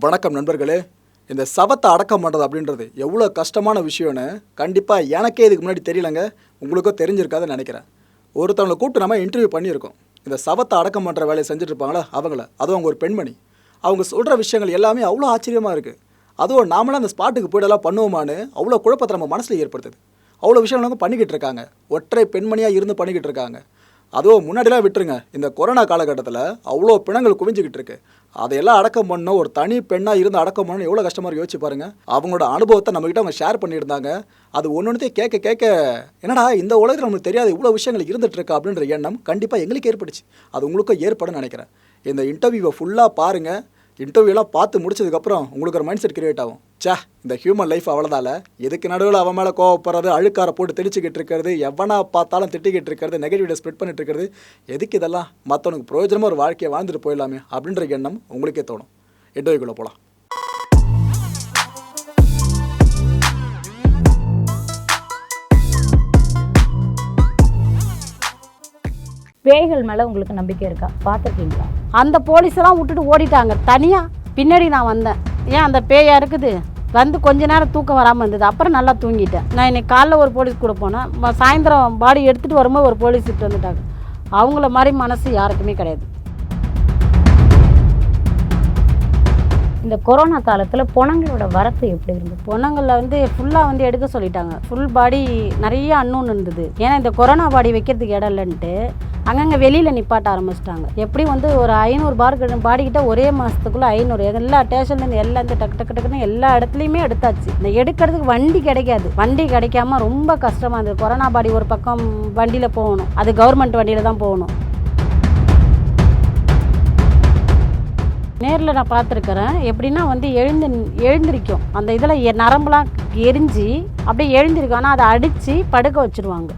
வணக்கம் நண்பர்களே. இந்த சவத்தை அடக்கம் பண்ணுறது அப்படின்றது எவ்வளோ கஷ்டமான விஷயம்னு கண்டிப்பாக எனக்கே இதுக்கு முன்னாடி தெரியலங்க. உங்களுக்கும் தெரிஞ்சிருக்காதுன்னு நினைக்கிறேன். ஒருத்தவங்களை கூப்பிட்டு நம்ம இன்டர்வியூ பண்ணியிருக்கோம். இந்த சவத்தை அடக்கம் பண்ணுற வேலையை செஞ்சுட்ருப்பாங்களா? அவங்கள. அதுவும் அவங்க ஒரு பெண்மணி. அவங்க சொல்கிற விஷயங்கள் எல்லாமே அவ்வளோ ஆச்சரியமாக இருக்குது அதுவும் நாமளே அந்த ஸ்பாட்டுக்கு போய்டெல்லாம் பண்ணுவோமான்னு அவ்வளோ குழப்பத்தை நம்ம மனசில் ஏற்படுத்துது. அவ்வளோ விஷயங்கள் அவங்க பண்ணிக்கிட்டு இருக்காங்க. ஒற்றை பெண்மணியாக இருந்து பண்ணிக்கிட்டு இருக்காங்க. அதுவும் முன்னாடிலாம் விட்டுருங்க. இந்த கொரோனா காலகட்டத்தில் அவ்வளோ பிணங்கள் குவிஞ்சிக்கிட்டு இருக்குது அதையெல்லாம் அடக்கம் பண்ணணும். ஒரு தனி பெண்ணாக இருந்து அடக்கம் பண்ணணும் எவ்வளோ கஷ்டமாக யோசிச்சு பாருங்க. அவங்களோட அனுபவத்தை நம்மகிட்ட அவங்க ஷேர் பண்ணியிருந்தாங்க. அது ஒன்று ஒன்றுத்தையும் கேட்க கேட்க என்னடா இந்த உலகத்தில் நமக்கு தெரியாத இவ்வளோ விஷயங்கள் இருந்துட்டு இருக்கா அப்படின்ற எண்ணம் கண்டிப்பாக எங்களுக்கு ஏற்பட்டுச்சு. அது உங்களுக்கும் ஏற்படும் நினைக்கிறேன். இந்த இன்டர்வியூவை ஃபுல்லாக பாருங்கள் இன்டர்வியூலாம் பார்த்து முடிச்சதுக்கப்புறம் உங்களுக்கு ஒரு மைண்ட் செட் கிரியேட் ஆகும். சே இந்த ஹியூமன் லைஃப் அவ்வளோதால எதுக்கு நடுவில் அவன் மேலே கோவப்படுறது அழுக்கார போட்டு தெளிச்சுக்கிட்டு இருக்கிறது எவனா பார்த்தாலும் திட்டிக்கிட்டு இருக்கிறது நெகட்டிவிட்டி ஸ்ப்ரெட் பண்ணிட்டு இருக்கிறது. எதுக்கு இதெல்லாம்? மற்றவனுக்கு பிரயோஜனமாக ஒரு வாழ்க்கையை வாழ்ந்துட்டு போயிடலாமே அப்படின்ற எண்ணம் உங்களுக்கே தோணும். எட்டோக்குள்ளே போகலாம் பேய்கள் மேலே உங்களுக்கு நம்பிக்கை இருக்கா? பார்த்துருக்கீங்களா? அந்த போலீஸெல்லாம் விட்டுட்டு ஓடிட்டாங்க. தனியாக பின்னாடி நான் வந்தேன். ஏன் அந்த பேயா இருக்குது? வந்து கொஞ்ச நேரம் தூக்கம் வராமல் இருந்தது. அப்புறம் நல்லா தூங்கிட்டேன். நான் இன்னைக்கு காலைல ஒரு போலீஸ் கூட போனேன். சாயந்தரம் பாடி எடுத்துகிட்டு வரும்போது ஒரு போலீஸ் இட்டு வந்துட்டாங்க. அவங்கள மாதிரி மனசு யாருக்குமே கிடையாது. இந்த கொரோனா காலத்தில் பொணங்களோட வரத்து எப்படி இருந்தது? பொண்ணுங்களில் வந்து ஃபுல்லாக வந்து எடுக்க சொல்லிட்டாங்க. ஃபுல் பாடி நிறைய அன்னூன் இருந்தது. ஏன்னா இந்த கொரோனா பாடி வைக்கிறதுக்கு இடம் இல்லைன்ட்டு அங்கங்கே வெளியில் நிப்பாட்ட ஆரம்பிச்சிட்டாங்க. எப்படி வந்து ஒரு ஐநூறு பார் பாடிக்கிட்ட ஒரே மாதத்துக்குள்ளே ஐநூறு எல்லா ஸ்டேஷன்லேருந்து எல்லா இந்த டக்கு டக்கு டக்குன்னு எல்லா இடத்துலையுமே எடுத்தாச்சு. இந்த எடுக்கிறதுக்கு வண்டி கிடைக்காது. வண்டி கிடைக்காம ரொம்ப கஷ்டமாக இருந்தது. கொரோனா பாடி ஒரு பக்கம் வண்டியில் போகணும். அது கவர்மெண்ட் வண்டியில் தான் போகணும். நேரில் நான் பார்த்துருக்குறேன். எப்படின்னா வந்து எழுந்து எழுந்திருக்கும். அந்த இதில் எ- நரம்புலாம் எரிஞ்சு அப்படியே எழுந்திருக்கும். ஆனால் அதை அடித்து படுக்க வச்சுருவாங்க.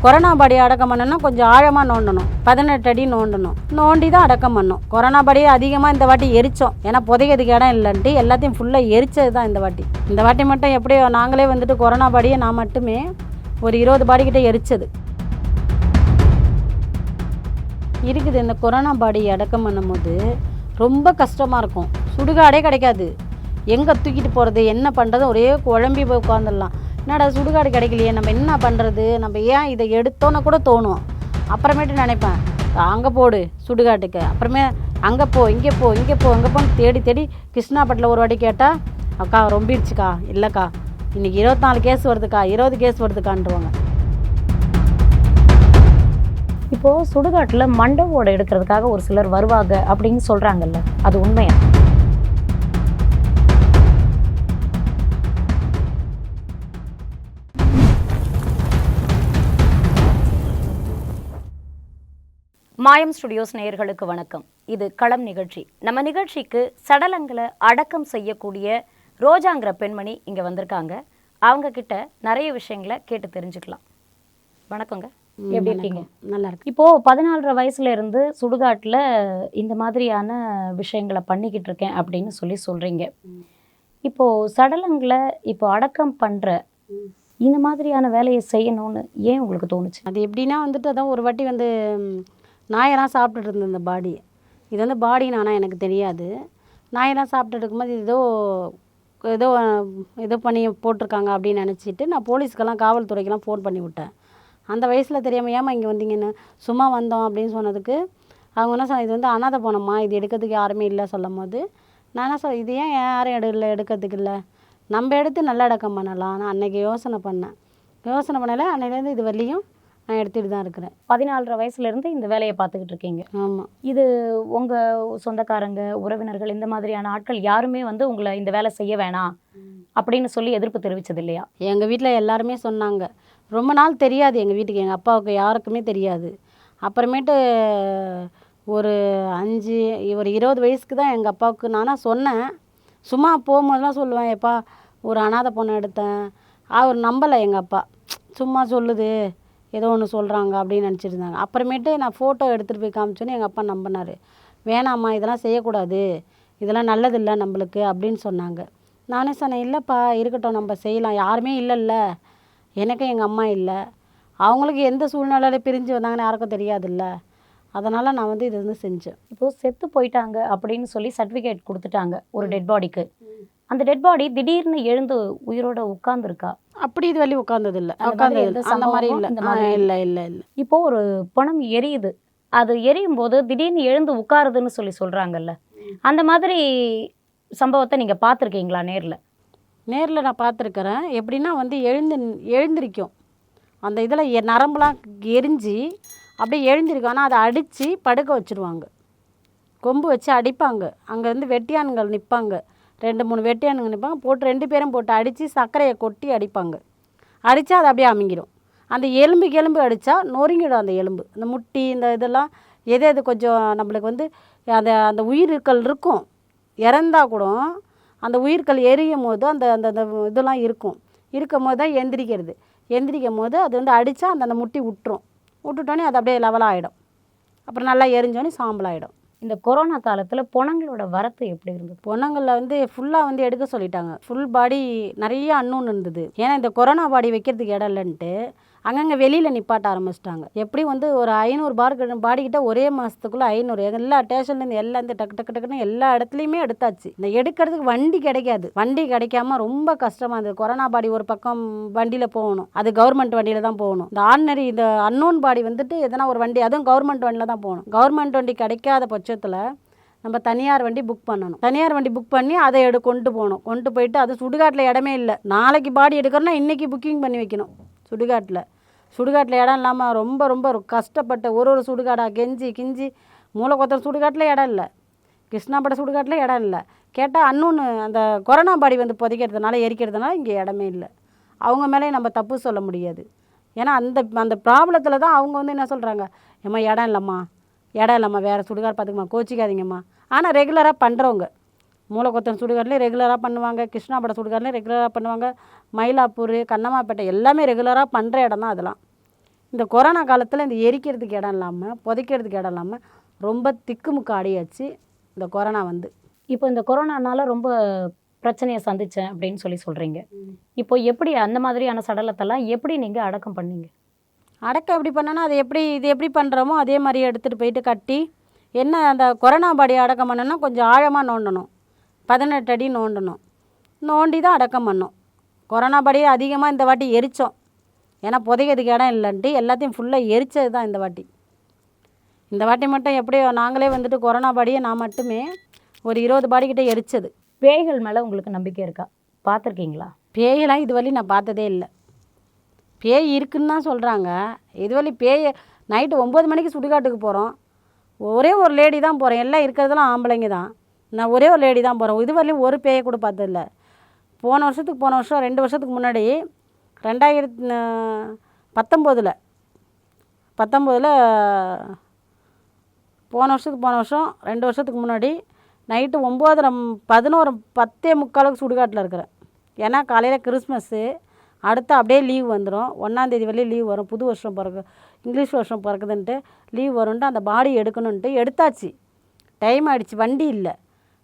கொரோனா படியை அடக்கம் பண்ணணும்னா கொஞ்சம் ஆழமாக நோண்டணும். பதினெட்டு அடி நோண்டணும். நோண்டி தான் அடக்கம் பண்ணோம். கொரோனா படியை அதிகமாக இந்த வாட்டி எரித்தோம் ஏன்னா புதைக்கிறதுக்கு இடம் இல்லைன்ட்டு எல்லாத்தையும் ஃபுல்லாக எரிச்சது தான் இந்த வாட்டி. இந்த வாட்டி மட்டும் எப்படியோ நாங்களே வந்துட்டு கொரோனா படியை நான் மட்டுமே ஒரு இருபது பாடிக்கிட்டே எரிச்சது. இருக்குது. இந்த கொரோனா பாடி அடக்கம் பண்ணும்போது ரொம்ப கஷ்டமாக இருக்கும். சுடுகாடே கிடைக்காது. எங்கே தூக்கிட்டு போகிறது என்ன பண்ணுறது ஒரே குழம்பி போய் உட்காந்துடலாம் என்னடா சுடுகாடு கிடைக்கலையே நம்ம என்ன பண்ணுறது நம்ம ஏன் இதை எடுத்தோன்னு கூட தோணும். அப்புறமேட்டு நினைப்பேன் அங்கே போடு சுடுகாட்டுக்கு. அப்புறமே அங்கே போ இங்கே போ இங்கே போ அங்கே போன்னு தேடி தேடி கிருஷ்ணாப்பட்டில் ஒரு வாட்டி கேட்டால் அக்கா ரொம்பிடுச்சுக்கா இல்லைக்கா. இன்னைக்கு இருபத்தி நாலு கேஸ் வருதுக்கா இருபது கேஸ் வருதுக்கான்றவாங்க. இப்போ சுடுகாட்டுல ஓடை எடுக்கிறதுக்காக ஒரு சிலர் வருவாங்க அப்படின்னு சொல்றாங்கல்ல அது உண்மையா? மாயம் ஸ்டுடியோஸ் நேயர்களுக்கு வணக்கம். இது களம் நிகழ்ச்சி. நம்ம நிகழ்ச்சிக்கு சடலங்களை அடக்கம் செய்யக்கூடிய ரோஜாங்கிற பெண்மணி இங்கே வந்திருக்காங்க. அவங்க கிட்ட நிறைய விஷயங்களை கேட்டு தெரிஞ்சுக்கலாம். வணக்கங்க. எப்படி இருக்கீங்க? நல்லா இருக்கு இப்போ பதினாலரை வயசுல இருந்து சுடுகாட்டுல இந்த மாதிரியான விஷயங்களை பண்ணிக்கிட்டு இருக்கேன் அப்படின்னு சொல்லி சொல்றீங்க. இப்போ சடலங்களை இப்போ அடக்கம் பண்ற இந்த மாதிரியான வேலையை செய்யணும்னு ஏன் உங்களுக்கு தோணுச்சு? அது எப்படின்னா வந்துட்டு அதான் ஒரு வாட்டி வந்து நாயெல்லாம் சாப்பிட்டுட்டு இருந்தேன் இந்த பாடி. இது வந்து பாடி நானா எனக்கு தெரியாது. நாயெல்லாம் சாப்பிட்டுட்டு இருக்கும்போது ஏதோ ஏதோ ஏதோ பண்ணி போட்டிருக்காங்க அப்படின்னு நினச்சிட்டு நான் போலீஸ்க்கெல்லாம் காவல்துறைக்கெல்லாம் ஃபோன் பண்ணி விட்டேன். அந்த வயசில் தெரியாமல் ஏமா இங்கே வந்தீங்கன்னு சும்மா வந்தோம் அப்படின்னு சொன்னதுக்கு அவங்க என்ன சொன்ன இது வந்து அனாதை போனோம்மா இது எடுக்கிறதுக்கு யாருமே இல்லை சொல்லும் போது நான் என்ன சொல் இது ஏன் யாரும் எடு இல்லை எடுக்கிறதுக்கு இல்லை? நம்ம எடுத்து நல்லடக்கம் பண்ணலாம். நான் அன்னைக்கு யோசனை பண்ணேன். யோசனை பண்ணல அன்னையிலேருந்து இது வரலையும் நான் எடுத்துகிட்டு தான் இருக்கிறேன். பதினாலரை வயசுல இருந்து இந்த வேலையை பார்த்துக்கிட்டு இருக்கீங்க. ஆமாம் இது உங்க சொந்தக்காரங்க உறவினர்கள் இந்த மாதிரியான ஆட்கள் யாருமே வந்து உங்களை இந்த வேலை செய்ய வேணாம் அப்படின்னு சொல்லி எதிர்ப்பு தெரிவிச்சது இல்லையா? எங்கள் வீட்டில் எல்லாருமே சொன்னாங்க ரொம்ப நாள் தெரியாது எங்கள் வீட்டுக்கு. எங்கள் அப்பாவுக்கு யாருக்குமே தெரியாது. அப்புறமேட்டு ஒரு அஞ்சு ஒரு இருபது வயசுக்கு தான் எங்கள் அப்பாவுக்கு நானாக சொன்னேன். சும்மா போகும்போதெல்லாம் சொல்லுவேன் எப்பா ஒரு அனாதை பொண்ணை எடுத்தேன். அவர் நம்பலை எங்கள் அப்பா. சும்மா சொல்லுது ஏதோ ஒன்று சொல்கிறாங்க அப்படின்னு நினச்சிருந்தாங்க. அப்புறமேட்டு நான் ஃபோட்டோ எடுத்துகிட்டு போய் காமிச்சோன்னே எங்கள் அப்பா நம்பினார். வேணாம்மா இதெல்லாம் செய்யக்கூடாது. இதெல்லாம் நல்லதில்லை நம்மளுக்கு. அப்படின்னு சொன்னாங்க. நானே சொன்னேன் இல்லைப்பா இருக்கட்டும் நம்ம செய்யலாம். யாருமே இல்லைல்ல. எனக்கும் எங்கள் அம்மா இல்லை. அவங்களுக்கு எந்த சூழ்நிலையில பிரிஞ்சு வந்தாங்கன்னு யாருக்கும் தெரியாதுல்ல. அதனால் நான் வந்து இது வந்து செஞ்சேன். இப்போ செத்து போயிட்டாங்க அப்படின்னு சொல்லி சர்டிஃபிகேட் கொடுத்துட்டாங்க ஒரு டெட் பாடிக்கு அந்த டெட் பாடி திடீர்னு எழுந்து உயிரோட உட்கார்ந்துருக்கா? அப்படி இது வழி உட்காந்தது இல்லை அந்த மாதிரி உட்காந்தது எந்த அந்த மாதிரி இல்லை. இல்லை. இல்லை இல்லை இப்போ ஒரு பணம் எரியுது. அது எரியும் போது திடீர்னு எழுந்து உட்காருதுன்னு சொல்லி சொல்றாங்கல்ல. அந்த மாதிரி சம்பவத்தை நீங்க பார்த்துருக்கீங்களா நேர்ல? நேரில் நான் பார்த்துருக்குறேன். எப்படின்னா வந்து எழுந்து எழுந்திருக்கும். அந்த இதில் எ- நரம்புலாம் எரிஞ்சு அப்படியே எழுந்திருக்கும். ஆனால் அதை அடித்து படுக்க வச்சுருவாங்க. கொம்பு வச்சு அடிப்பாங்க. அங்கேருந்து வெட்டியானுங்கள் நிற்பாங்க ரெண்டு மூணு வெட்டியானுங்க நிற்பாங்க போட்டு ரெண்டு பேரும் போட்டு அடித்து சர்க்கரையை கொட்டி அடிப்பாங்க. அடித்தா அது அப்படியே அமுங்கிடும் அந்த எலும்பு எலும்பு அடித்தா நொறுங்கிடும் அந்த எலும்பு. இந்த முட்டி இந்த இதெல்லாம் எது எது கொஞ்சம் நம்மளுக்கு வந்து அந்த அந்த உயிர்கள் இருக்கும். இறந்தா கூட அந்த உயிர்கள் எரியும் போது அந்த அந்த அந்த இதெல்லாம் இருக்கும். இருக்கும் போது தான் எந்திரிக்கிறது. எந்திரிக்கும் போது அது வந்து அடித்தா அந்த அந்த முட்டி விட்டுரும் விட்டுட்டோன்னே அது அப்படியே லெவலாக ஆகிடும் அப்புறம் நல்லா எரிஞ்சோடனே சாம்பல் ஆகிடும் இந்த கொரோனா காலத்துல பணங்களோட வரத்து எப்படி இருந்தது? பொணங்களில் வந்து ஃபுல்லாக வந்து எடுக்க சொல்லிட்டாங்க. ஃபுல் பாடி நிறைய அன்னோன் இருந்தது. ஏன்னா இந்த கொரோனா பாடி வைக்கிறதுக்கு இடம் இல்லைன்ட்டு அங்கங்கே வெளியில் நிப்பாட்ட ஆரம்பிச்சிட்டாங்க. எப்படி வந்து ஒரு ஐநூறு பார் பாடிக்கிட்ட ஒரே மாதத்துக்குள்ளே ஐநூறு. எல்லா ஸ்டேஷன்லேருந்து எல்லா இந்த டக்கு டக்கு டக்குன்னு எல்லா இடத்துலையுமே எடுத்தாச்சு. இந்த எடுக்கிறதுக்கு வண்டி கிடைக்காது. வண்டி கிடைக்காம ரொம்ப கஷ்டமாக இருந்தது. கொரோனா பாடி ஒரு பக்கம் வண்டியில் போகணும். அது கவர்மெண்ட் வண்டியில் தான் போகணும். இந்த ஆர்டினரி இந்த அன்னோன் பாடி வந்துட்டு எதனா ஒரு வண்டி அதுவும் கவர்மெண்ட் வண்டியில் தான் போகணும். கவர்மெண்ட் வண்டி கிடைக்காத பட்சத்தில் நம்ம தனியார் வண்டி புக் பண்ணணும். தனியார் வண்டி புக் பண்ணி அதை எடு கொண்டு போகணும். கொண்டு போயிட்டு அது சுடுகாட்டில் இடமே இல்லை. நாளைக்கு பாடி எடுக்கிறோன்னா இன்றைக்கி புக்கிங் பண்ணி வைக்கணும். சுடுகாட்டில். சுடுகாட்டில் இடம் இல்லாமல் ரொம்ப ரொம்ப கஷ்டப்பட்ட ஒரு ஒரு சுடுகாடாக கெஞ்சி கிஞ்சி மூளைக்கொத்தர் சுடுகாட்டில் இடம் இல்லை. கிருஷ்ணாபட சுடுகாட்டில் இடம் இல்லை. கேட்டால் அன்னொன்று அந்த கொரோனா பாடி வந்து புதைக்கிறதுனால எரிக்கிறதுனால இங்கே இடமே இல்லை. அவங்க மேலேயும் நம்ம தப்பு சொல்ல முடியாது. ஏன்னா அந்த அந்த ப்ராப்ளத்தில் தான் அவங்க வந்து என்ன சொல்கிறாங்க ஏம்மா இடம் இல்லைம்மா. இடம் இல்லைம்மா. வேறு சுடுகாடு பார்த்துக்கம்மா. கோச்சிக்காதீங்கம்மா. ஆனால் ரெகுலராக பண்ணுறவங்க மூலக்கொத்தன் சுடுகாட்லேயும் ரெகுலராக பண்ணுவாங்க கிருஷ்ணாபட சுடுகாட்லேயும் ரெகுலராக பண்ணுவாங்க மயிலாப்பூர் கண்ணம்மாப்பேட்டை எல்லாமே ரெகுலராக பண்ணுற இடம் தான் அதெல்லாம். இந்த கொரோனா காலத்தில் இந்த எரிக்கிறதுக்கு இடம் இல்லாமல் புதைக்கிறதுக்கு இடம் இல்லாமல் ரொம்ப திக்குமுக்கு ஆடியாச்சு இந்த கொரோனா வந்து. இப்போ இந்த கொரோனானால ரொம்ப பிரச்சனையை சந்திச்சேன் அப்படின்னு சொல்லி சொல்றீங்க. இப்போ எப்படி அந்த மாதிரியான சடலத்தெல்லாம் எப்படி நீங்க அடக்கம் பண்ணீங்க? அடக்கம் எப்படி பண்ணனா அது எப்படி இது எப்படி பண்ணுறோமோ அதே மாதிரி எடுத்துகிட்டு போயிட்டு கட்டி என்ன அந்த கொரோனா பாடி அடக்கம் பண்ணணும்னா கொஞ்சம் ஆழமாக நோண்டணும். பதினெட்டு அடி நோண்டணும் நோண்டி தான் அடக்கம் பண்ணோம். கொரோனா பாடியை அதிகமாக இந்த வாட்டி எரித்தோம் ஏன்னா புதைக்கிறதுக்கு இடம் இல்லைன்ட்டு எல்லாத்தையும் ஃபுல்லாக எரிச்சது தான் இந்த வாட்டி. இந்த வாட்டி மட்டும் எப்படியோ நாங்களே வந்துட்டு கொரோனா பாடியை நான் மட்டுமே ஒரு இருபது பாடிக்கிட்ட எரிச்சது. பேய்கள் மேல உங்களுக்கு நம்பிக்கை இருக்கா? பார்த்துருக்கீங்களா? பேயெல்லாம் இதுவரை நான் பார்த்ததே இல்லை. பேய் இருக்குன்னு தான் சொல்கிறாங்க இதுவரை பேய் நைட்டு ஒம்பது மணிக்கு சுடுகாட்டுக்கு போகிறோம் ஒரே ஒரு லேடி தான் போகிறேன் எல்லாம் இருக்கிறதெல்லாம் ஆம்பளைங்க தான். நான் ஒரே ஒரு லேடி தான் போகிறேன் இதுவரையிலும் ஒரு பேயை கூட பார்த்ததில்ல. போன வருஷத்துக்கு போன வருஷம் ரெண்டு வருஷத்துக்கு முன்னாடி ரெண்டாயிரத்து பத்தொம்போதில் பத்தொம்போதில் போன வருஷத்துக்கு போன வருஷம் ரெண்டு வருஷத்துக்கு முன்னாடி நைட்டு ஒம்போதரை பதினோரு பத்தே முக்காலுக்கு சுடுகாட்டில் இருக்கிறேன். ஏன்னா காலையில் கிறிஸ்மஸ்ஸு அடுத்து அப்படியே லீவ் வந்துடும் ஒன்றாந்தேதி வரையும் லீவ் வரும். புது வருஷம் பிறகு இங்கிலீஷ் வருஷம் பிறக்குதுன்ட்டு லீவ் வரும்ன்ட்டு அந்த பாடி எடுக்கணுன்ட்டு எடுத்தாச்சு. டைம் ஆகிடுச்சு வண்டி இல்லை.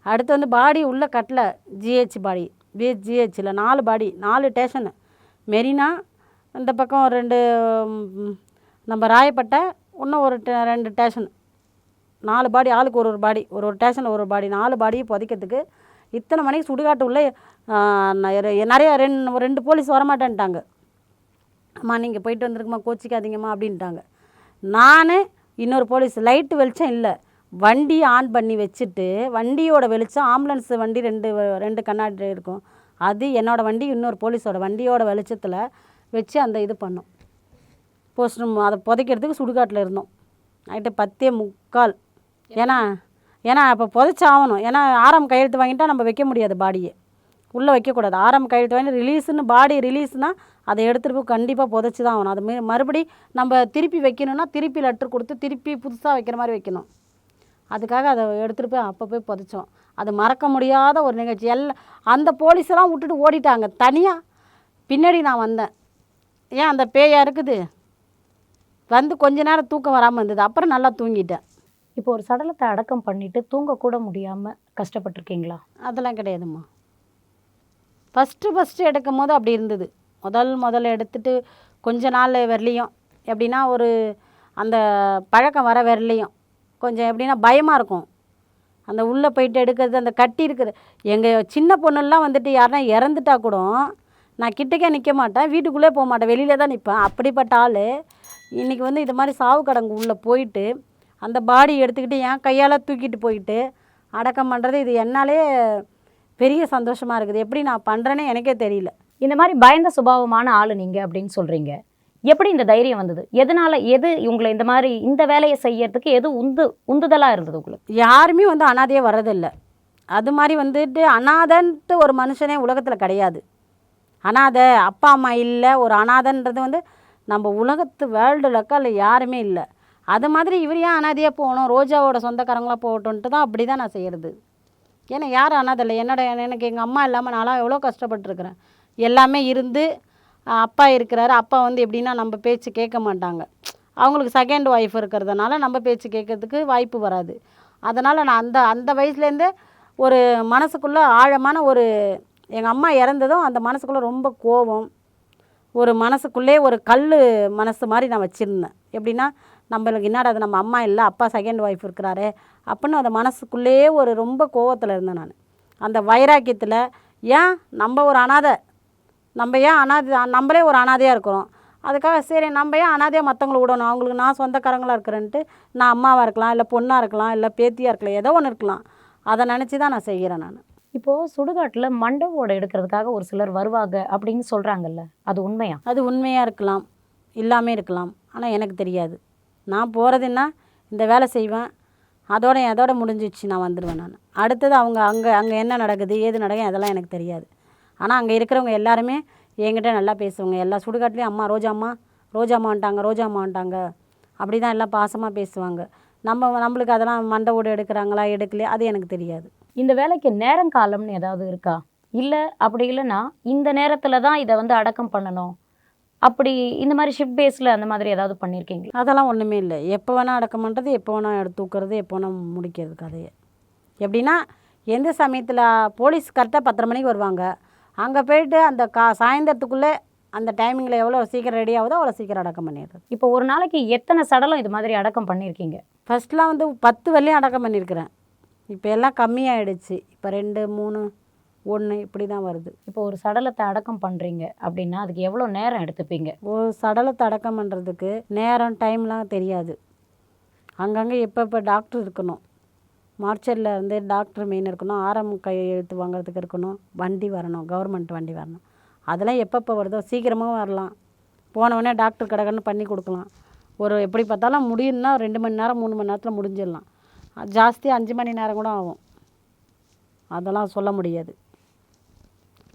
அடுத்து வந்து பாடி உள்ளே கட்டல ஜிஹெச் பாடி பிஹெச் ஜிஹெச்சில் நாலு பாடி நாலு ஸ்டேஷனு மெரினா இந்த பக்கம் ரெண்டு நம்ம ராயப்பட்டை இன்னும் ஒரு ட- ரெண்டு ஸ்டேஷன் நாலு பாடி ஆளுக்கு ஒரு ஒரு பாடி ஒரு ஒரு ஸ்டேஷனில் ஒரு ஒரு பாடி நாலு பாடியை புதைக்கிறதுக்கு இத்தனை மணிக்கு சுடுகாட்டு உள்ளே நிறைய நிறைய ரெண்டு ரெண்டு போலீஸ் வரமாட்டேன்ட்டாங்க. அம்மா நீங்கள் போயிட்டு வந்திருக்குமா கோச்சிக்காதீங்கம்மா அப்படின்ட்டாங்க. நான் இன்னொரு போலீஸ் லைட்டு வெளிச்சம் இல்லை. வண்டி ஆன் பண்ணி வச்சுட்டு வண்டியோட வெளிச்சம் ஆம்புலன்ஸ் வண்டி ரெண்டு ரெண்டு கண்ணாடி இருக்கும். அது என்னோடய வண்டி இன்னொரு போலீஸோட வண்டியோட வெளிச்சத்தில் வச்சு அந்த இது பண்ணோம். போஸ்ட் அதை புதைக்கிறதுக்கு சுடுகாட்டில் இருந்தோம். நைட்டு பத்தே முக்கால். ஏன்னா ஏன்னா அப்போ புதைச்சாகணும். ஏன்னா ஆரம் கையெழுத்து வாங்கிட்டா நம்ம வைக்க முடியாது பாடியை. உள்ளே வைக்கக்கூடாது ஆரம் கையெழுத்து வாங்கி ரிலீஸ்னு பாடி ரிலீஸ்னால் அதை எடுத்துகிட்டு போய் கண்டிப்பாக புதைச்சி தான் ஆகணும். அது மறுபடி நம்ம திருப்பி வைக்கணும்னா திருப்பி லெட்டர் கொடுத்து திருப்பி புதுசாக வைக்கிற மாதிரி வைக்கணும். அதுக்காக அதை எடுத்துகிட்டு போய் அப்போ போய் புதைச்சோம். அது மறக்க முடியாத ஒரு நிகழ்ச்சி. எல்லாம் அந்த போலீஸெல்லாம் விட்டுட்டு ஓடிட்டாங்க. தனியாக பின்னாடி நான் வந்தேன். ஏன் அந்த பேயா இருக்குது? வந்து கொஞ்ச நேரம் தூக்கம் வராமல் இருந்தது. அப்புறம் நல்லா தூங்கிட்டேன். இப்போ ஒரு சடலத்தை அடக்கம் பண்ணிட்டு தூங்க கூட முடியாம கஷ்டப்பட்டிருக்கீங்களா? அதெல்லாம் கிடையாதும்மா. ஃபஸ்ட்டு ஃபஸ்ட்டு எடுக்கும் போது அப்படி இருந்தது. முதல் முதல்ல எடுத்துட்டு கொஞ்ச நாள் வரலையும். எப்படின்னா ஒரு அந்த பழக்கம் வர வரலையும். கொஞ்சம் எப்படின்னா பயமாக இருக்கும். அந்த உள்ளே போயிட்டு எடுக்கிறது அந்த கட்டி இருக்கிற எங்கள் சின்ன பொண்ணுலாம் வந்துட்டு யாருன்னா இறந்துட்டா கூட நான் கிட்டக்கே நிற்க மாட்டேன். வீட்டுக்குள்ளே போக மாட்டேன். வெளியில தான் நிற்பேன் அப்படிப்பட்ட ஆள். இன்றைக்கி வந்து இது மாதிரி சாவு கடங்கு உள்ளே போயிட்டு அந்த பாடி எடுத்துக்கிட்டு என் கையால் தூக்கிட்டு போயிட்டு அடக்கம் பண்ணுறது இது என்னாலே பெரிய சந்தோஷமாக இருக்குது. எப்படி நான் பண்ணுறேனே எனக்கே தெரியல. இந்த மாதிரி பயந்த சுபாவமான ஆள் நீங்கள் அப்படின்னு சொல்கிறீங்க எப்படி இந்த தைரியம் வந்தது? எதனால எது உங்களை இந்த மாதிரி இந்த வேலையை செய்யறதுக்கு எது உந்து உந்துதலாக இருந்தது உங்களுக்கு? யாருமே வந்து அனாதையே வர்றதில்லை. அது மாதிரி வந்துட்டு அனாதைன்ட்டு ஒரு மனுஷனே உலகத்தில் கிடையாது. அனாதை அப்பா அம்மா இல்லை ஒரு அனாதைன்றது வந்து நம்ம உலகத்து வேர்ல்டு லெக்கால யாருமே இல்லை. அது மாதிரி இவர் ஏன் அனாதையாக போகணும்? ரோஜாவோட சொந்தக்காரங்களாக போகட்டுன்ட்டு தான் அப்படி தான் நான் செய்கிறது ஏன்னா யாரும் அனாதை இல்லை. என்னோட எனக்கு எங்கள் அம்மா இல்லாமல் நான்லாம் எவ்வளோ கஷ்டப்பட்டுருக்குறேன். எல்லாமே இருந்து அப்பா இருக்கிறாரு. அப்பா வந்து எப்படின்னா நம்ம பேச்சு கேட்க மாட்டாங்க. அவங்களுக்கு செகண்ட் ஒய்ஃப் இருக்கிறதுனால நம்ம பேச்சு கேட்கறதுக்கு வாய்ப்பு வராது. அதனால் நான் அந்த அந்த வயசுலேருந்தே ஒரு மனசுக்குள்ளே ஆழமான ஒரு எங்கள் அம்மா இறந்ததும் அந்த மனசுக்குள்ளே ரொம்ப கோபம் ஒரு மனசுக்குள்ளே ஒரு கல் மனசு மாதிரி நான் வச்சுருந்தேன். எப்படின்னா நம்மளுக்கு என்னடா அது நம்ம அம்மா இல்லை அப்பா செகண்ட் ஒய்ஃப் இருக்கிறாரே அப்படின்னு அந்த மனசுக்குள்ளேயே ஒரு ரொம்ப கோவத்தில் இருந்தேன் நான். அந்த வைராக்கியத்தில் ஏன் நம்ம ஒரு அனாதை நம்ம ஏன் அனாதை நம்மளே ஒரு அனாதையாக இருக்கிறோம். அதுக்காக சரி நம்ம ஏன் அனாதையாக மற்றவங்களை விடணும்? அவங்களுக்கு நான் சொந்தக்காரங்களாக இருக்கிறேன்ட்டு நான் அம்மாவாக இருக்கலாம் இல்லை பொண்ணாக இருக்கலாம் இல்லை பேத்தியாக இருக்கலாம் ஏதோ ஒன்று இருக்கலாம். அதை நினச்சி தான் நான் செய்கிறேன் நான். இப்போ சுடுகாட்டுல மண்டபோட எடுக்கிறதுக்காக ஒரு சிலர் வருவாங்க அப்படின்னு சொல்றாங்கல்ல அது உண்மையா? அது உண்மையாக இருக்கலாம் இல்லாமல் இருக்கலாம். ஆனால் எனக்கு தெரியாது. நான் போகிறதுன்னா இந்த வேலை செய்வேன். அதோட அதோட முடிஞ்சிச்சு நான் வந்துடுவேன் நான். அடுத்தது அவங்க அங்கே அங்கே என்ன நடக்குது ஏது நடக்குது அதெல்லாம் எனக்கு தெரியாது. ஆனால் அங்கே இருக்கிறவங்க எல்லாருமே என்கிட்ட நல்லா பேசுவாங்க. எல்லா சுடுகாட்லேயும் அம்மா ரோஜாம்மா ரோஜாம்மா வந்துட்டாங்க ரோஜாம்மா வந்துட்டாங்க. அப்படி தான் எல்லாம் பாசமாக பேசுவாங்க. நம்ம நம்மளுக்கு அதெல்லாம் மண்டை ஓடு எடுக்கிறாங்களா எடுக்கலையா அது எனக்கு தெரியாது. இந்த வேலைக்கு நேரங்காலம்னு ஏதாவது இருக்கா? இல்ல அப்படி இல்லைன்னா இந்த நேரத்துல தான் இதை வந்து அடக்கம் பண்ணணும். அப்படி இந்த மாதிரி ஷிப் பேஸ்ல அந்த மாதிரி ஏதாவது பண்ணியிருக்கீங்களா அதெல்லாம் ஒன்றுமே இல்லை. எப்போ வேணால் அடக்கம் பண்ணுறது எப்போ வேணால் எடுத்து தூக்குறது எப்போ வேணால் முடிக்கிறது கதையை. எப்படின்னா எந்த சமயத்தில் போலீஸ் கரெக்டாக பத்தரை மணிக்கு வருவாங்க. அங்கே போயிட்டு அந்த கா சாயந்தரத்துக்குள்ளே அந்த டைமிங்கில் எவ்வளோ சீக்கிரம் ரெடி ஆகுதோ அவ்வளோ சீக்கிரம் அடக்கம் பண்ணிடுறது. இப்போ ஒரு நாளைக்கு எத்தனை சடலம் இது மாதிரி அடக்கம் பண்ணியிருக்கீங்க ஃபஸ்ட்லாம் வந்து பத்து வரலையும் அடக்கம் பண்ணியிருக்கிறேன் இப்போ எல்லாம் கம்மியாயிடுச்சு. இப்போ ரெண்டு மூணு ஒன்று இப்படி தான் வருது. இப்போ ஒரு சடலத்தை அடக்கம் பண்றீங்க அப்படின்னா அதுக்கு எவ்வளோ நேரம் எடுத்துப்பீங்க? ஒரு சடலத்தை அடக்கம் பண்ணுறதுக்கு நேரம் டைம்லாம் தெரியாது. அங்கங்கே எப்போ எப்போ டாக்டர் இருக்கணும். மார்ச்சரில் வந்து டாக்டர் மெயின் இருக்கணும் ஆரம் கையெழுத்து வாங்குறதுக்கு இருக்கணும் வண்டி வரணும் கவர்மெண்ட் வண்டி வரணும். அதெல்லாம் எப்பப்போ வருதோ சீக்கிரமாகவும் வரலாம். போனவொடனே டாக்டர் கடகன்னு பண்ணி கொடுக்கலாம். ஒரு எப்படி பார்த்தாலும் முடியும்னா ரெண்டு மணி நேரம் மூணு மணி நேரத்தில் முடிஞ்சிடலாம். ஜாஸ்தி அஞ்சு மணி நேரம் கூட ஆகும். அதெல்லாம் சொல்ல முடியாது.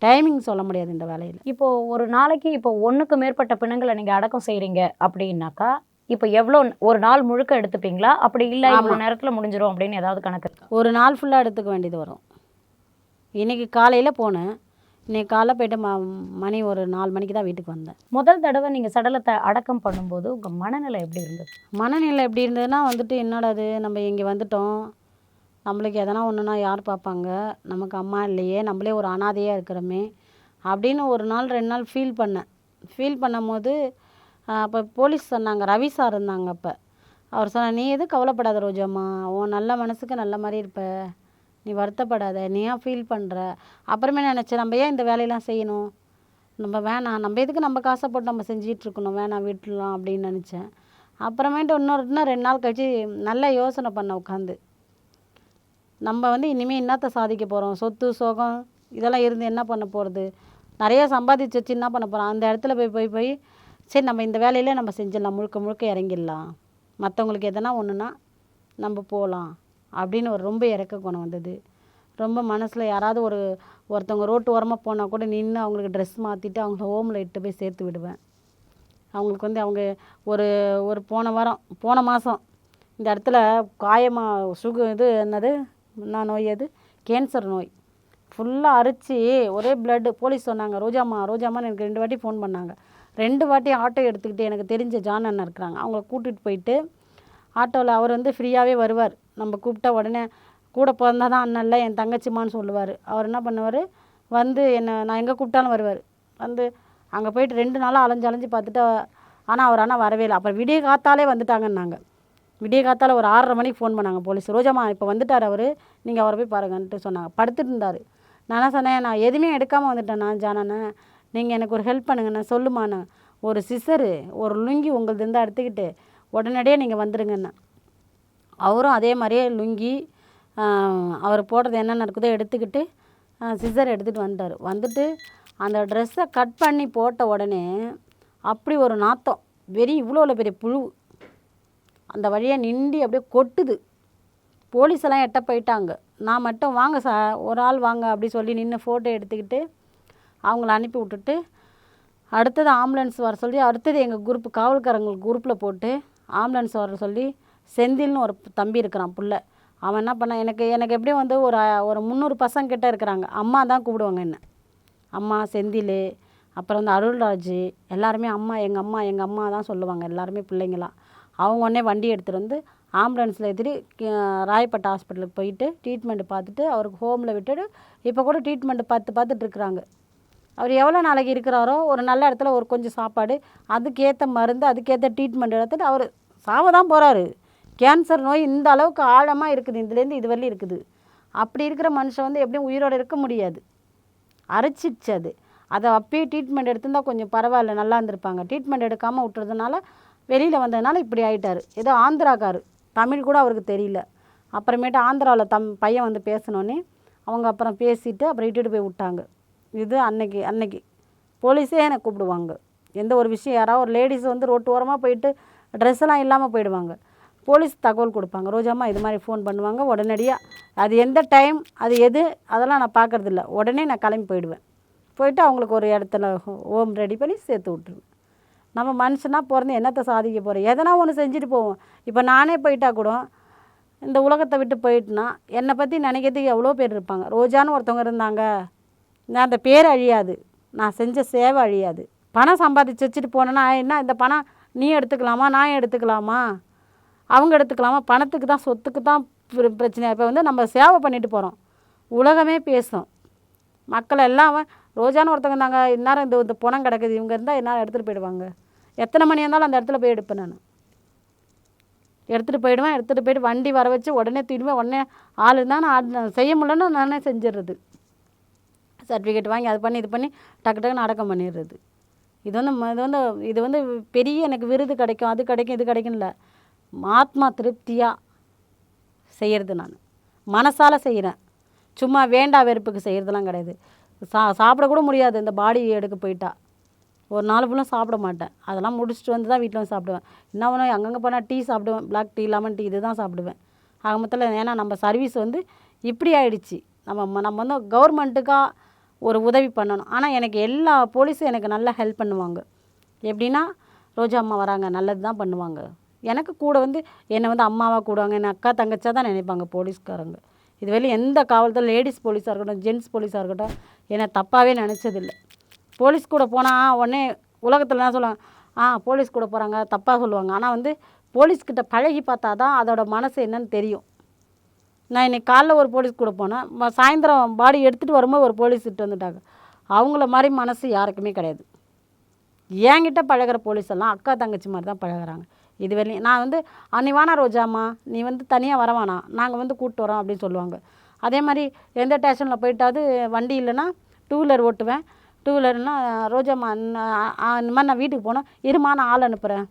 டைமிங் சொல்ல முடியாது இந்த வேலையில். இப்போது ஒரு நாளைக்கு இப்போ ஒன்றுக்கு மேற்பட்ட பிணங்களை நீங்கள் அடக்கம் செய்கிறீங்க அப்படின்னாக்கா இப்போ எவ்வளோ ஒரு நாள் முழுக்க எடுத்துப்பீங்களா? அப்படி இல்லை இவ்வளோ நேரத்துல முடிஞ்சிரும் அப்படின்னு ஏதாவது கணக்கு ஒரு நாள் ஃபுல்லாக எடுத்துக்க வேண்டியது வரும். இன்றைக்கி காலையில் போனேன். இன்னைக்கு காலைல போயிட்டு ம மணி ஒரு நாலு மணிக்கு தான் வீட்டுக்கு வந்தேன். முதல் தடவை நீங்க சடலத்தை அடக்கம் பண்ணும்போது உங்க மனநிலை எப்படி இருந்தது? மனநிலை எப்படி இருந்ததுன்னா வந்துட்டு என்னடா அது நம்ம இங்கே வந்துட்டோம். நம்மளுக்கு எதனா ஒன்றுனா யார் பார்ப்பாங்க? நமக்கு அம்மா இல்லையே நம்மளே ஒரு அனாதையாக இருக்கிறோமே அப்படின்னு ஒரு நாள் ரெண்டு நாள் ஃபீல் பண்ணேன். ஃபீல் பண்ணும்போது அப்போ போலீஸ் சொன்னாங்க ரவி சார் இருந்தாங்க அப்போ. அவர் சொன்னார் நீ எதுவும் கவலைப்படாத ரோஜாம்மா உன் நல்ல மனசுக்கு நல்ல மாதிரி இருப்ப. நீ வருத்தப்படாத நீ ஏன் ஃபீல் பண்ணுற அப்புறமே நினச்சேன் நம்ம ஏன் இந்த வேலையெல்லாம் செய்யணும்? நம்ம வேணாம் நம்ம எதுக்கு நம்ம காசை போட்டு நம்ம செஞ்சிகிட்ருக்கணும் வேணாம் விட்டுலாம் அப்படின்னு நினச்சேன். அப்புறமேட்டு இன்னொரு இன்னும் ரெண்டு நாள் கழிச்சு நல்லா யோசனை பண்ண உட்காந்து. நம்ம வந்து இனிமேல் என்னத்தை சாதிக்க போகிறோம் சொத்து சோகம் இதெல்லாம் இருந்து என்ன பண்ண போகிறது நிறைய சம்பாதிச்சு வச்சு என்ன பண்ண போகிறோம் அந்த இடத்துல போய் போய் போய் சரி நம்ம இந்த வேலையில் நம்ம செஞ்சிடலாம். முழுக்க முழுக்க இறங்கிடலாம். மற்றவங்களுக்கு எதனா ஒன்றுனா நம்ம போகலாம் அப்படின்னு ஒரு ரொம்ப இறக்க குணம் வந்தது. ரொம்ப மனசில் யாராவது ஒரு ஒருத்தவங்க ரோட்டு ஓரமாக போனால் கூட நின்று அவங்களுக்கு ட்ரெஸ் மாற்றிட்டு அவங்கள ஹோமில் இட்டு போய் சேர்த்து விடுவேன். அவங்களுக்கு வந்து அவங்க ஒரு ஒரு போன வாரம் போன மாதம் இந்த இடத்துல காயமாக சுகு இது என்னது? என்ன நோய் அது? கேன்சர் நோய். ஃபுல்லாக அரிச்சு ஒரே பிளட்டு போலீஸ் சொன்னாங்க ரோஜாம்மா ரோஜாம்மான்னு எனக்கு ரெண்டு வாட்டி ஃபோன் பண்ணாங்க. ரெண்டு வாட்டி ஆட்டோ எடுத்துக்கிட்டு எனக்கு தெரிஞ்ச ஜான் அண்ணன் இருக்கிறாங்க அவங்கள கூட்டிகிட்டு போயிட்டு ஆட்டோவில் அவர் வந்து ஃப்ரீயாகவே வருவார். நம்ம கூப்பிட்டா உடனே கூட பிறந்தா தான் அண்ணன் இல்லை என் தங்கச்சிம்மான்னு சொல்லுவார். அவர் என்ன பண்ணுவார்? வந்து என்னை நான் எங்கே கூப்பிட்டாலும் வருவார். வந்து அங்கே போயிட்டு ரெண்டு நாளாக அலைஞ்சு அலைஞ்சு பார்த்துட்டு ஆனால் அவர் ஆனால் வரவே இல்லை. அப்புறம் விடிய காத்தாலே வந்துட்டாங்கன்னாங்க விடிய காத்தால் ஒரு ஆறரை மணிக்கு ஃபோன் பண்ணாங்க போலீஸ் ரோஜாமா இப்போ வந்துட்டார் அவர். நீங்கள் அவரை போய் பாருங்கன்ட்டு சொன்னாங்க. படுத்துட்டு இருந்தார். நான் என்ன சொன்னேன் நான் எதுவுமே எடுக்காமல் வந்துட்டேன் நான் ஜானண்ணே நீங்கள் எனக்கு ஒரு ஹெல்ப் பண்ணுங்கண்ணா சொல்லுமாண்ணா ஒரு சிசரு ஒரு லுங்கி உங்களது இருந்தால் எடுத்துக்கிட்டு உடனடியே நீங்கள் வந்துடுங்கண்ணா அவரும் அதே மாதிரியே லுங்கி அவர் போடுறது என்னென்ன இருக்குதோ எடுத்துக்கிட்டு சிசர் எடுத்துகிட்டு வந்துட்டார் வந்துட்டு அந்த ட்ரெஸ்ஸை கட் பண்ணி போட்ட உடனே அப்படி ஒரு நாத்தம் வெறி இவ்வளோ பெரிய புழு. அந்த வழியாக நிண்டி அப்படியே கொட்டுது. போலீஸ் எல்லாம் எட்ட போயிட்டாங்க. நான் மட்டும் வாங்க சார் ஒரு ஆள் வாங்க அப்படி சொல்லி நின்று ஃபோட்டோ எடுத்துக்கிட்டு அவங்கள அனுப்பி விட்டுட்டு அடுத்தது ஆம்புலன்ஸ் வர சொல்லி அடுத்தது எங்கள் குரூப் காவல்காரங்களுக்கு குரூப்பில் போட்டு ஆம்புலன்ஸ் வர சொல்லி செந்தில்னு ஒரு தம்பி இருக்கிறான் புள்ள. அவன் என்ன பண்ணான்? எனக்கு எனக்கு எப்படியும் வந்து ஒரு ஒரு முந்நூறு பசங்க கிட்டே இருக்கிறாங்க. அம்மா தான் கூப்பிடுவாங்க என்ன. அம்மா செந்தில் அப்புறம் வந்து அருள்ராஜ் எல்லாருமே அம்மா எங்கள் அம்மா எங்கள் அம்மா தான் சொல்லுவாங்க. எல்லாருமே பிள்ளைங்களாம் அவங்க உடனே வண்டி எடுத்துகிட்டு வந்து ஆம்புலன்ஸில் ஏற்றிட்டு ராயப்பேட்டை ஹாஸ்பிட்டலுக்கு போயிட்டு ட்ரீட்மெண்ட் பார்த்துட்டு அவருக்கு ஹோமில் விட்டுட்டு இப்போ கூட ட்ரீட்மெண்ட் பார்த்து பார்த்துட்டு இருக்கிறாங்க. அவர் எவ்வளோ நாளைக்கு இருக்கிறாரோ ஒரு நல்ல இடத்துல ஒரு கொஞ்சம் சாப்பாடு அதுக்கேற்ற மருந்து அதுக்கேற்ற ட்ரீட்மெண்ட் எடுத்துட்டு அவர் சாவ தான் போகிறாரு கேன்சர் நோய் இந்த அளவுக்கு ஆழமாக இருக்குது இதுலேருந்து இது வரலையும் இருக்குது. அப்படி இருக்கிற மனுஷன் வந்து எப்படியும் உயிரோடு இருக்க முடியாது. அரைச்சிடுச்சு அது. அதை அப்பயே ட்ரீட்மெண்ட் எடுத்திருந்தா கொஞ்சம் பரவாயில்ல நல்லா இருந்திருப்பாங்க. ட்ரீட்மெண்ட் எடுக்காமல் விட்டுறதுனால வெளியில் வந்ததுனால இப்படி ஆகிட்டார் ஏதோ ஆந்திராக்கார். தமிழ் கூட அவருக்கு தெரியல. அப்புறமேட்டு ஆந்திராவில் தம் பையன் வந்து பேசினோன்னே அவங்க அப்புறம் பேசிட்டு அப்புறம் இட்டுட்டு போய் விட்டாங்க. இது அன்னைக்கு அன்னைக்கு. போலீஸே என்னை கூப்பிடுவாங்க. எந்த ஒரு விஷயம் யாராவது ஒரு லேடிஸ் வந்து ரோட்டு ஓரமாக போயிட்டு ட்ரெஸ்ஸெல்லாம் இல்லாமல் போயிடுவாங்க. போலீஸ் தகவல் கொடுப்பாங்க. ரோஜாம்மா இது மாதிரி ஃபோன் பண்ணுவாங்க. உடனடியாக அது எந்த டைம் அது எது அதெல்லாம் நான் பார்க்கறதில்ல. உடனே நான் கிளம்பி போயிடுவேன். போயிட்டு அவங்களுக்கு ஒரு இடத்துல ஹோம் ரெடி பண்ணி சேர்த்து விட்ருவேன் நம்ம மனுஷனாக பிறந்து என்னத்தை சாதிக்க போகிறோம் எதனா ஒன்று செஞ்சுட்டு போவோம். இப்போ நானே போயிட்டா கூட இந்த உலகத்தை விட்டு போயிட்டுனா என்னை பற்றி நினைக்கிறதுக்கு எவ்வளோ பேர் இருப்பாங்க? ரோஜான்னு ஒருத்தவங்க இருந்தாங்க. நான் அந்த பேர் அழியாது. நான் செஞ்ச சேவை அழியாது. பணம் சம்பாதிச்சு வச்சுட்டு போனேன்னா என்ன இந்த பணம் நீ எடுத்துக்கலாமா? நான் எடுத்துக்கலாமா? அவங்க எடுத்துக்கலாமா? பணத்துக்கு தான் சொத்துக்கு தான் பிர- பிரச்சனை இப்போ வந்து நம்ம சேவை பண்ணிட்டு போகிறோம் உலகமே பேசும். மக்கள் எல்லாம் ரோஜான்னு ஒருத்தவங்க இருந்தாங்க இந்நேரம் இந்த இந்த பணம் கிடக்குது. இவங்க இருந்தால் என்ன எடுத்துகிட்டு போயிடுவாங்க. எத்தனை மணி இருந்தாலும் அந்த இடத்துல போய் எடுப்பேன் நான். எடுத்துகிட்டு போயிடுவேன் எடுத்துகிட்டு போயிட்டு வண்டி வர வச்சு உடனே திரும்பி உடனே ஆள் இருந்தால் நான் செய்ய முடியலன்னு நானே செஞ்சிடுறது. சர்டிஃபிகேட் வாங்கி அது பண்ணி இது பண்ணி டக்கு டக்குன்னு அடக்கம் பண்ணிடுறது. இது வந்து ம- இது வந்து இது வந்து பெரிய எனக்கு விருது கிடைக்கும் அது கிடைக்கும் இது கிடைக்கும்ல ஆத்மா திருப்தியாக செய்கிறது நான். மனசால் செய்கிறேன் சும்மா வேண்டா வெறுப்புக்கு செய்கிறதுலாம் கிடையாது. சா சாப்பிடக்கூட முடியாது இந்த பாடி எடுக்க போயிட்டா. ஒரு நாள் ஃபுல்லும் சாப்பிட மாட்டேன். அதெல்லாம் முடிச்சுட்டு வந்து தான் வீட்டில் வந்து சாப்பிடுவேன். என்ன ஒன்று அங்கங்கே போனால் டீ சாப்பிடுவேன். பிளாக் டீ லெமன் டீ இது தான் சாப்பிடுவேன். ஆக மொத்தத்தில் ஏன்னா நம்ம சர்வீஸ் வந்து இப்படி ஆயிடுச்சு. நம்ம நம்ம வந்து கவர்மெண்ட்டுக்காக ஒரு உதவி பண்ணணும். ஆனால் எனக்கு எல்லா போலீஸும் எனக்கு நல்லா ஹெல்ப் பண்ணுவாங்க. எப்படின்னா ரோஜா அம்மா வராங்க நல்லது தான் பண்ணுவாங்க. எனக்கு கூட வந்து என்னை வந்து அம்மாவாக கூடுவாங்க என்னை அக்கா தங்கச்சா தான் நினைப்பாங்க போலீஸ்காரங்க. இது வரையும் எந்த காவல்துறை லேடிஸ் போலீஸாக இருக்கட்டும் ஜென்ட்ஸ் போலீஸாக இருக்கட்டும் என்னை தப்பாகவே நினச்சதில்லை. போலீஸ் கூட போனால் உடனே உலகத்தில் தான் சொல்லுவாங்க ஆ போலீஸ் கூட போகிறாங்க தப்பாக சொல்லுவாங்க. ஆனால் வந்து போலீஸ்கிட்ட பழகி பார்த்தா தான் அதோடய மனசு என்னன்னு தெரியும். நான் இன்னைக்கு காலைல ஒரு போலீஸ் கூட போனேன். சாயந்தரம் பாடி எடுத்துகிட்டு வரும்போது ஒரு போலீஸ் இட்டு வந்துட்டாங்க. அவங்கள மாதிரி மனசு யாருக்குமே கிடையாது. என்கிட்ட பழகுற போலீஸ் எல்லாம் அக்கா தங்கச்சி மாதிரி தான் பழகுறாங்க. இது வரையும் நான் வந்து அன்னி வானா ரோஜாம்மா. நீ வந்து தனியாக வரவானா நாங்கள் வந்து கூப்பிட்டு வரோம் அப்படின்னு சொல்லுவாங்க. அதே மாதிரி எந்த ஸ்டேஷனில் போயிட்டாவது வண்டி இல்லைன்னா டூ வீலர் ஓட்டுவேன். டூ வீலர்னா ரோஜாம்மா இந்த மாதிரி நான் வீட்டுக்கு போனேன். இருமா நான் ஆள் அனுப்புகிறேன்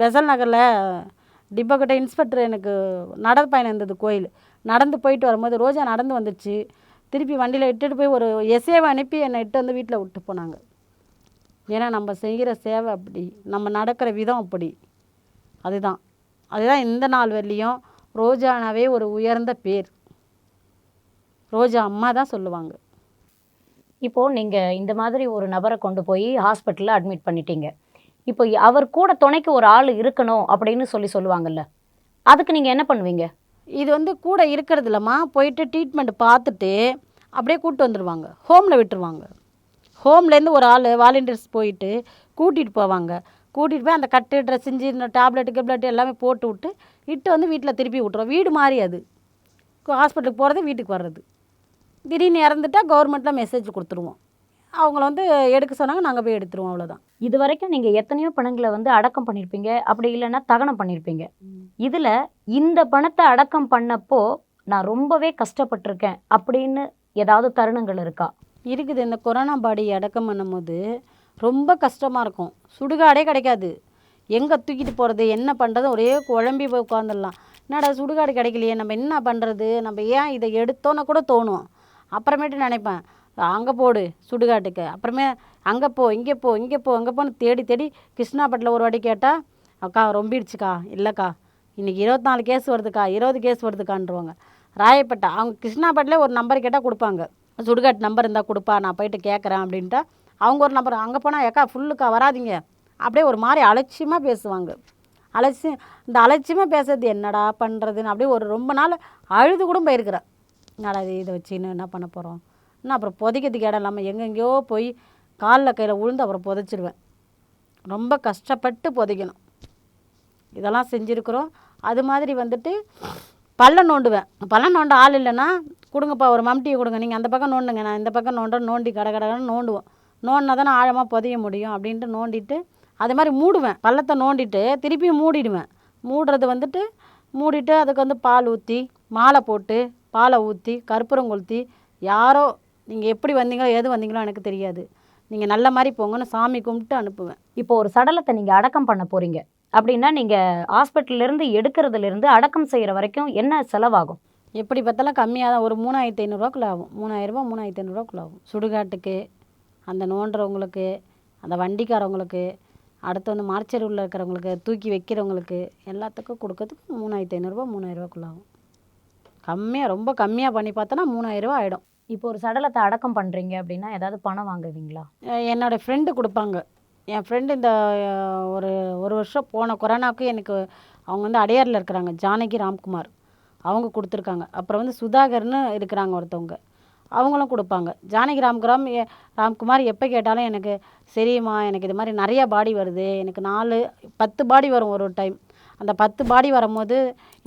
பெசல் நகரில் டிப்பக்கிட்ட இன்ஸ்பெக்டர் எனக்கு நடப்பயணம் இருந்தது கோயில். நடந்து போயிட்டு வரும்போது ரோஜா நடந்து வந்துச்சு. திருப்பி வண்டியில் இட்டுட்டு போய் ஒரு எசேவை அனுப்பி என்னை இட்டு வந்து வீட்டில் விட்டு போனாங்க. ஏன்னா நம்ம செய்கிற சேவை அப்படி நம்ம நடக்கிற விதம் அப்படி. அதுதான். அதுதான் இந்த நாள் வரலையும் ரோஜானாவே ஒரு உயர்ந்த பேர். ரோஜா அம்மா தான் சொல்லுவாங்க. இப்போது நீங்கள் இந்த மாதிரி ஒரு நபரை கொண்டு போய் ஹாஸ்பிட்டலில் அட்மிட் பண்ணிட்டீங்க. இப்போ அவர் கூட துணைக்கு ஒரு ஆள் இருக்கணும் அப்படின்னு சொல்லி சொல்லுவாங்கல்ல. அதுக்கு நீங்கள் என்ன பண்ணுவீங்க? இது வந்து கூட இருக்கிறது இல்லைம்மா போயிட்டு ட்ரீட்மெண்ட் பார்த்துட்டு அப்படியே கூப்பிட்டு வந்துடுவாங்க ஹோமில் விட்டுருவாங்க. ஹோம்லேருந்து ஒரு ஆள் வாலண்டியர்ஸ் போயிட்டு கூட்டிகிட்டு போவாங்க. கூட்டிகிட்டு போய் அந்த கட்டு ட்ரெஸ்ஸிஞ்சு இந்த டேப்லெட்டு கிப்லெட்டு எல்லாமே போட்டு விட்டு இட்டு வந்து வீட்டில் திருப்பி விட்ருவோம் வீடு மாறி அது. ஹாஸ்பிட்டலுக்கு போகிறது வீட்டுக்கு வர்றது. திடீர்னு இறந்துட்டா கவர்மெண்ட்டில் மெசேஜ் கொடுத்துருவோம். அவங்கள வந்து எடுக்க சொன்னாங்க நாங்கள் போய் எடுத்துருவோம் அவ்வளோதான் இது வரைக்கும் நீங்க எத்தனையோ பணங்களை வந்து அடக்கம் பண்ணியிருப்பீங்க அப்படி இல்லைன்னா தகனம் பண்ணியிருப்பீங்க இதுல இந்த பணத்தை அடக்கம் பண்ணப்போ நான் ரொம்பவே கஷ்டப்பட்டிருக்கேன் அப்படின்னு ஏதாவது தருணங்கள் இருக்கா? இருக்குது. இந்த கொரோனா பாடி அடக்கம் பண்ணும்போது ரொம்ப கஷ்டமாக இருக்கும். சுடுகாடே கிடைக்காது. எங்கே தூக்கிட்டு போகிறது என்ன பண்ணுறது ஒரே குழம்பி போய் உட்காந்துடலாம் என்னடா சுடுகாடு கிடைக்கலையே நம்ம என்ன பண்ணுறது நம்ம ஏன் இதை எடுத்தோன்னு கூட தோணும். அப்புறமேட்டு நினைப்பேன் அங்கே போடு சுடுகாட்டுக்கு. அப்புறமே அங்கே போ இங்கே போ இங்கே போ அங்கே போன்னு தேடி தேடி கிருஷ்ணாபட்டில் ஒரு வாட்டி கேட்டால் அக்கா ரொம்பிடுச்சுக்கா இல்லைக்கா. இன்றைக்கி இருபத்தி நாலு கேஸ் வருதுக்கா இருபது கேஸ் வருதுக்கான்றவாங்க. ராயப்பேட்டை அவங்க கிருஷ்ணாப்பட்டில் ஒரு நம்பர் கேட்டால் கொடுப்பாங்க. சுடுகாட்டு நம்பர் இருந்தால் கொடுப்பா நான் போயிட்டு கேட்குறேன் அப்படின்ட்டா. அவங்க ஒரு நம்பர் அங்கே போனால் ஏக்கா ஃபுல்லுக்கா வராதீங்க. அப்படியே ஒரு மாதிரி அலட்சியமாக பேசுவாங்க. அலட்சியம் இந்த அலட்சியமாக பேசுறது என்னடா பண்ணுறதுன்னு அப்படியே ஒரு ரொம்ப நாள் அழுது கூட போயிருக்கிறேன். என்னடா இது இதை வச்சுன்னு என்ன பண்ண போகிறோம் நான் அப்புறம் புதைக்கிறதுக்கு இடம் இல்லாமல் எங்கெங்கேயோ போய் காலில் கையில் விழுந்து அப்புறம் புதைச்சிடுவேன் ரொம்ப கஷ்டப்பட்டு புதைக்கணும். இதெல்லாம் செஞ்சுருக்குறோம். அது மாதிரி வந்துட்டு பள்ளம் நோண்டுவேன். பள்ளம் நோண்ட ஆள் இல்லைன்னா கொடுங்கப்பா ஒரு மம்டியை கொடுங்க. நீங்கள் அந்த பக்கம் நோண்டுங்க. நான் இந்த பக்கம் நோண்ட நோண்டி கட கடன்னு நோண்டுவோம். நோண்டினா தானே ஆழமாக புதைய முடியும் அப்படின்ட்டு நோண்டிட்டு அது மாதிரி மூடுவேன். பள்ளத்தை நோண்டிட்டு திருப்பியும் மூடிடுவேன். மூடுறது வந்துட்டு மூடிட்டு அதுக்கு வந்து பால் ஊற்றி மாலை போட்டு பாலை ஊற்றி கற்பூரம் கொளுத்தி யாரோ நீங்கள் எப்படி வந்தீங்களோ எது வந்தீங்களோ எனக்கு தெரியாது. நீங்கள் நல்ல மாதிரி போங்கன்னு சாமி கும்பிட்டு அனுப்புவேன். இப்போ ஒரு சடலத்தை நீங்க அடக்கம் பண்ண போறீங்க. அப்படின்னா நீங்க ஹாஸ்பிட்டல்ல இருந்து எடுக்கிறதுல இருந்து அடக்கம் செய்யற வரைக்கும் என்ன செலவாகும்? எப்படி பார்த்தாலும் கம்மியாக தான். ஒரு மூணாயிரத்தி ஐநூறுரூவாக்குள்ள ஆகும். மூணாயிரரூபா மூணாயிரத்தி ஐநூறுரூவாக்குள்ள ஆகும். சுடுகாட்டுக்கு அந்த நோண்டுறவங்களுக்கு அந்த வண்டிக்காரவங்களுக்கு அடுத்து வந்து மார்ச்செருவில் இருக்கிறவங்களுக்கு தூக்கி வைக்கிறவங்களுக்கு எல்லாத்துக்கும் கொடுக்கறதுக்கு மூணாயிரத்தி ஐநூறுரூவா மூணாயிரரூவாக்குள்ள ஆகும். கம்மியாக ரொம்ப கம்மியாக பண்ணி பார்த்தோன்னா மூணாயிரரூவா ஆகிடும் இப்போ ஒரு சடலத்தை அடக்கம் பண்ணுறீங்க அப்படின்னா ஏதாவது பணம் வாங்குவீங்களா? என்னோடய ஃப்ரெண்டு கொடுப்பாங்க. என் ஃப்ரெண்டு இந்த ஒரு ஒரு வருஷம் போன கொரோனாவுக்கு எனக்கு அவங்க வந்து அடையாரில் இருக்கிறாங்க ஜானகி ராம்குமார். அவங்க கொடுத்துருக்காங்க. அப்புறம் வந்து சுதாகர்னு இருக்கிறாங்க ஒருத்தவங்க. அவங்களும் கொடுப்பாங்க. ஜானகி ராம்குராம் ராம்குமார் எப்போ கேட்டாலும் எனக்கு சரிம்மா எனக்கு இது மாதிரி நிறையா பாடி வருது. எனக்கு நாலு பத்து பாடி வரும் ஒரு டைம். அந்த பத்து பாடி வரும்போது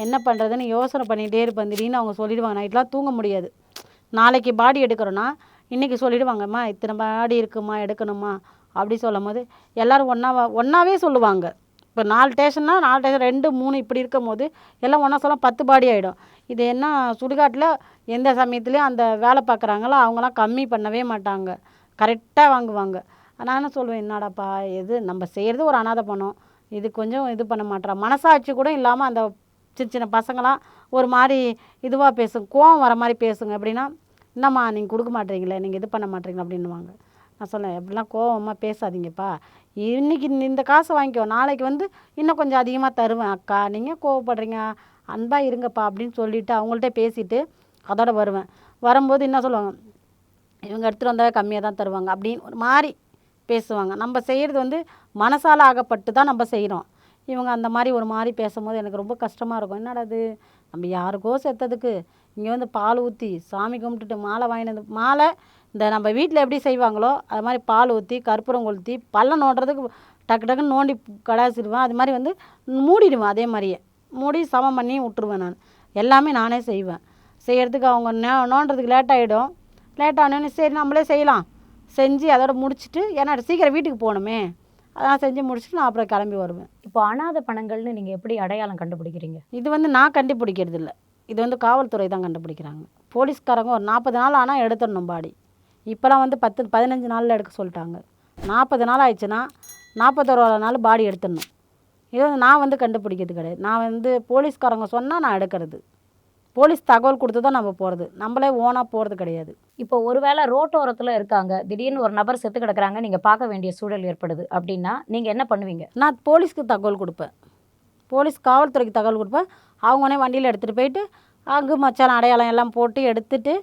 என்ன பண்ணுறதுன்னு யோசனை பண்ணிகிட்டே இருப்பேன். திடீர்னு அவங்க சொல்லிடுவாங்க நைட்லாம் தூங்க முடியாது. நாளைக்கு பாடி எடுக்கிறோன்னா இன்றைக்கி சொல்லிடுவாங்கம்மா இத்தனை பாடி இருக்குமா எடுக்கணுமா அப்படி சொல்லும் போது எல்லோரும் ஒன்றா ஒன்றாவே சொல்லுவாங்க. இப்போ நாலு ஸ்டேஷன்னா நாலு ஸ்டேஷன் ரெண்டு மூணு இப்படி இருக்கும் போது எல்லாம் ஒன்றா சொல்ல பத்து பாடி ஆகிடும் இது என்ன சுடுகாட்டில் எந்த சமயத்துலேயும் அந்த வேலை பார்க்குறாங்களோ அவங்களாம் கம்மி பண்ணவே மாட்டாங்க. கரெக்டாக வாங்குவாங்க. நான் சொல்லுவேன் என்னடாப்பா எது நம்ம செய்கிறது ஒரு அனாதை பணம். இது கொஞ்சம் இது பண்ண மாட்டேறா மனசாட்சி கூட இல்லாமல் அந்த சின்ன சின்ன பசங்களாம் ஒரு மாதிரி இதுவாக பேசுங்க கோவம் வர மாதிரி பேசுங்க அப்படின்னா என்னம்மா நீங்கள் கொடுக்க மாட்டீங்களே நீங்கள் இது பண்ண மாட்டீங்களா அப்படின்னுவாங்க. நான் சொன்னேன் எப்படிலாம் கோவமாக பேசாதீங்கப்பா. இன்னைக்கு இந்த- காசை வாங்கிக்கோ நாளைக்கு வந்து இன்னும் கொஞ்சம் அதிகமாக தருவேன். அக்கா நீங்கள் கோவப்படுறீங்க அன்பாக இருங்கப்பா அப்படின்னு சொல்லிட்டு அவங்கள்ட்ட பேசிட்டு அதோட வருவேன். வரும்போது என்ன சொல்லுவாங்க இவங்க எடுத்துகிட்டு வந்தால் கம்மியாக தான் தருவாங்க அப்படின்னு ஒரு மாதிரி பேசுவாங்க. நம்ம செய்கிறது வந்து மனசால் ஆகப்பட்டு தான் நம்ம செய்கிறோம் இவங்க அந்த மாதிரி ஒரு மாதிரி பேசும்போது எனக்கு ரொம்ப கஷ்டமாக இருக்கும். என்னடா அது நம்ம யாருக்கோ செத்ததுக்கு இங்கே வந்து பால் ஊற்றி சாமி கும்பிட்டுட்டு மாலை வாங்கினது மாலை இந்த நம்ம வீட்டில் எப்படி செய்வாங்களோ அது மாதிரி பால் ஊற்றி கற்பூரம் கொளுத்தி பள்ளம் நோண்டுறதுக்கு டக்கு டக்குன்னு நோண்டி கடாசிடுவேன். அது மாதிரி வந்து மூடிடுவேன் அதே மாதிரியே. மூடி சமம் பண்ணி விட்டுருவேன் நான். எல்லாமே நானே செய்வேன். செய்கிறதுக்கு அவங்க நோ நோண்டுறதுக்கு லேட் ஆகிடும் லேட் ஆனோன்னு சரி நம்மளே செய்யலாம். செஞ்சு அதோட முடிச்சுட்டு ஏன்னா சீக்கிரம் வீட்டுக்கு போகணுமே. அதான் செஞ்சு முடிச்சுட்டு நான் அப்புறம் கிளம்பி வருவேன். இப்போ அனாதை பணங்கள்னு நீங்க எப்படி அடையாளம் கண்டுபிடிக்கிறீங்க? இது வந்து நான் கண்டுபிடிக்கிறது இல்லை இது வந்து காவல்துறை தான் கண்டுபிடிக்கிறாங்க. போலீஸ்காரங்க ஒரு நாற்பது நாள் ஆனால் எடுத்துடணும் பாடி. இப்போலாம் வந்து பத்து பதினஞ்சு நாளில் எடுக்க சொல்லிட்டாங்க. நாற்பது நாள் ஆயிடுச்சுன்னா நாற்பத்தோரு நாள் பாடி எடுத்துடணும். இது வந்து நான் வந்து கண்டுபிடிக்கிறது கிடையாது. நான் வந்து போலீஸ்காரங்க சொன்னால் நான் எடுக்கிறது. போலீஸ் தகவல் கொடுத்து தான் நம்ம போகிறது நம்மளே ஓனாக போகிறது கிடையாது. இப்போ ஒருவேளை ரோட்டோரத்துல இருக்காங்க திடீர்னு ஒரு நபர் செத்து கிடக்குறாங்க நீங்க பார்க்க வேண்டிய சூழல் ஏற்படுது அப்படின்னா நீங்க என்ன பண்ணுவீங்க? நான் போலீஸ்க்கு தகவல் கொடுப்பேன். போலீஸ் காவல்துறைக்கு தகவல் கொடுப்பேன். அவங்க உடனே வண்டியில் எடுத்துகிட்டு போயிட்டு அங்கு மச்சான் அடையாளம் எல்லாம் போட்டு எடுத்துட்டு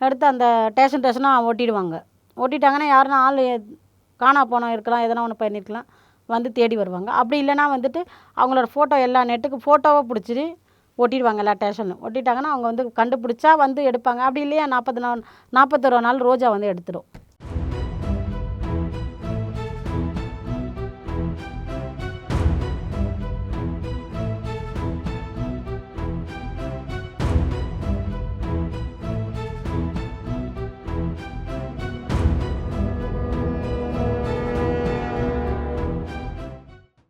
எடுத்து அந்த ஸ்டேஷன் ஸ்டேஷனாக ஓட்டிடுவாங்க. ஓட்டிட்டாங்கன்னா யாருன்னா ஆள் காணா போனோம் இருக்கலாம் எதனா ஒன்று பண்ணியிருக்கலாம் வந்து தேடி வருவாங்க. அப்படி இல்லைன்னா வந்துட்டு அவங்களோட ஃபோட்டோ எல்லா நெட்டுக்கு ஃபோட்டோவை பிடிச்சிட்டு ஒட்டிடுவாங்க எல்லா ஸ்டேஷன்லையும் ஒட்டிட்டாங்கன்னா அவங்க வந்து கண்டுபிடிச்சா வந்து எடுப்பாங்க. அப்படி இல்லையா? நாற்பது நாள் நாற்பத்தொரு நாள் ரோஜா வந்து எடுத்துடும்